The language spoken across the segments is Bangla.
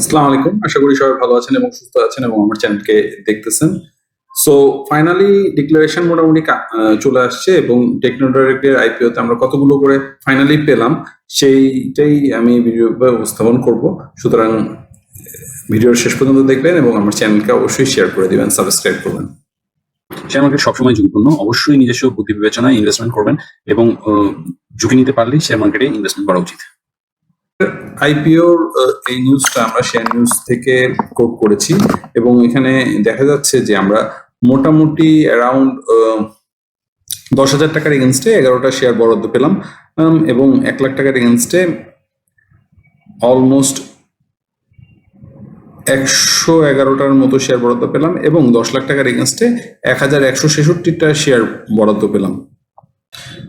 আসসালামু আলাইকুম। আশা করি সবাই ভালো আছেন এবং সুস্থ আছেন এবং আমার চ্যানেলকে দেখতেছেন। সো ফাইনালি ডিক্লারেশন মোটামুটি চলে আসছে এবং টেকনোডাইরেক্টের আইপিওতে আমরা কতগুলো করে ফাইনালি পেলাম, সেইটাই আমি ভিডিও উপস্থাপন করব। সুতরাং, ভিডিওর শেষ পর্যন্ত দেখবেন এবং আমার চ্যানেলকে অবশ্যই শেয়ার করে দিবেন সাবস্ক্রাইব করবেন। শেয়ার মার্কেট সবসময় ঝুঁকিপূর্ণ। অবশ্যই নিজস্ব বুদ্ধি বিবেচনায় ইনভেস্টমেন্ট করবেন এবং ঝুঁকি নিতে পারলেই শেয়ার মার্কেটে ইনভেস্টমেন্ট করা উচিত। আইপিওর এই নিউজটা আমরা শেয়ার নিউজ থেকে কোট করেছি এবং এখানে দেখা যাচ্ছে যে আমরা মোটামুটি অ্যারাউন্ড দশ হাজার টাকার এগেনস্টে এগারোটা শেয়ার বরাদ্দ পেলাম এবং এক লাখ টাকার এগেনস্টে অলমোস্ট একশো এগারোটার মতো শেয়ার বরাদ্দ পেলাম এবং দশ লাখ টাকার এগেনস্টে এক হাজার একশো ছেষট্টিটা শেয়ার বরাদ্দ পেলাম।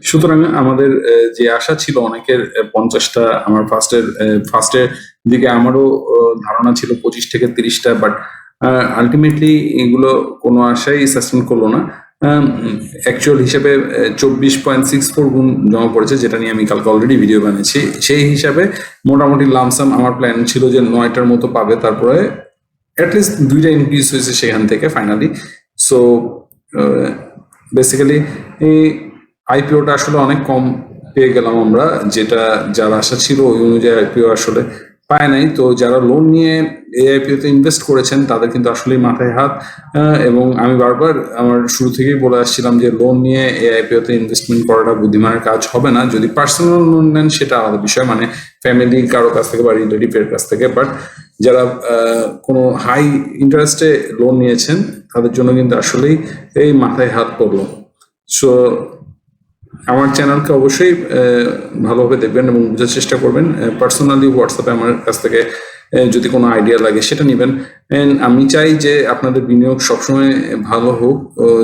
সুতরাং আমাদের যে আশা ছিল অনেকের পঞ্চাশটা, আমার ফার্স্টের ফার্স্টের দিকে আমারও ধারণা ছিল পঁচিশ থেকে তিরিশটা বাট আলটিমেটলি এগুলো কোনো আশাই সাস্টেন করল না। অ্যাকচুয়াল হিসাবে চব্বিশ পয়েন্ট সিক্স ফোর গুণ জমা পড়েছে, যেটা নিয়ে আমি কালকে অলরেডি ভিডিও বানিয়েছি। সেই হিসাবে মোটামুটি লামসাম আমার প্ল্যান ছিল যে নয়টার মতো পাবে, তারপরে অ্যাটলিস্ট দুইটা ইনক্রিজ হয়েছে সেখান থেকে ফাইনালি সো বেসিক্যালি আইপিওটা আসলে অনেক কম পেয়ে গেলাম আমরা। যেটা যার আশা ছিল ওই অনুযায়ী আইপিও আসলে পায় নাই। তো যারা লোন নিয়ে এই আইপিওতে ইনভেস্ট করেছেন, তাদের কিন্তু আসলেই মাথায় হাত। এবং আমি বারবার আমার শুরু থেকেই বলে আসছিলাম যে লোন নিয়ে এই আইপিওতে ইনভেস্টমেন্ট করাটা বুদ্ধিমানের কাজ হবে না। যদি পার্সোনাল লোন নেন, সেটা আলাদা বিষয়। মানে ফ্যামিলি কারও কাছ থেকে বা রিলেটিভের কাছ থেকে। বাট যারা কোনো হাই ইন্টারেস্টে লোন নিয়েছেন, তাদের জন্য কিন্তু আসলেই এই মাথায় হাত পড়ল। সো আমার চ্যানেলকে অবশ্যই ভালোভাবে দেখবেন এবং বোঝার চেষ্টা করবেন। পার্সোনালি হোয়াটসঅ্যাপে আমার কাছ থেকে যদি কোনো আইডিয়া লাগে সেটা নেবেন। আমি চাই যে আপনাদের বিনিয়োগ সবসময় ভালো হোক।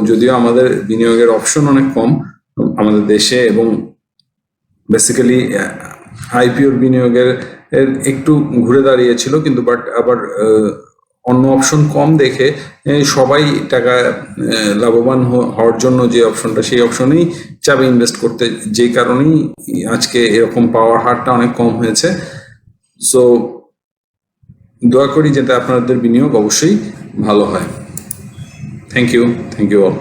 যদিও আমাদের বিনিয়োগের অপশন অনেক কম, আমাদের দেশে এবং বেসিক্যালি আইপিওর বিনিয়োগের একটু ঘুরে দাঁড়িয়েছিল, কিন্তু বাট আবার অন্য অপশন কম দেখে সবাই টাকা লাভবান হওয়ার জন্য যে অপশনটা সেই অপশনেই চাবে ইনভেস্ট করতে, যে কারণেই আজকে এরকম পাওয়ার হারটা অনেক কম হয়েছে। সো দোয়া করি যেটা আপনাদের বিনিয়োগ অবশ্যই ভালো হয়। Thank you thank you all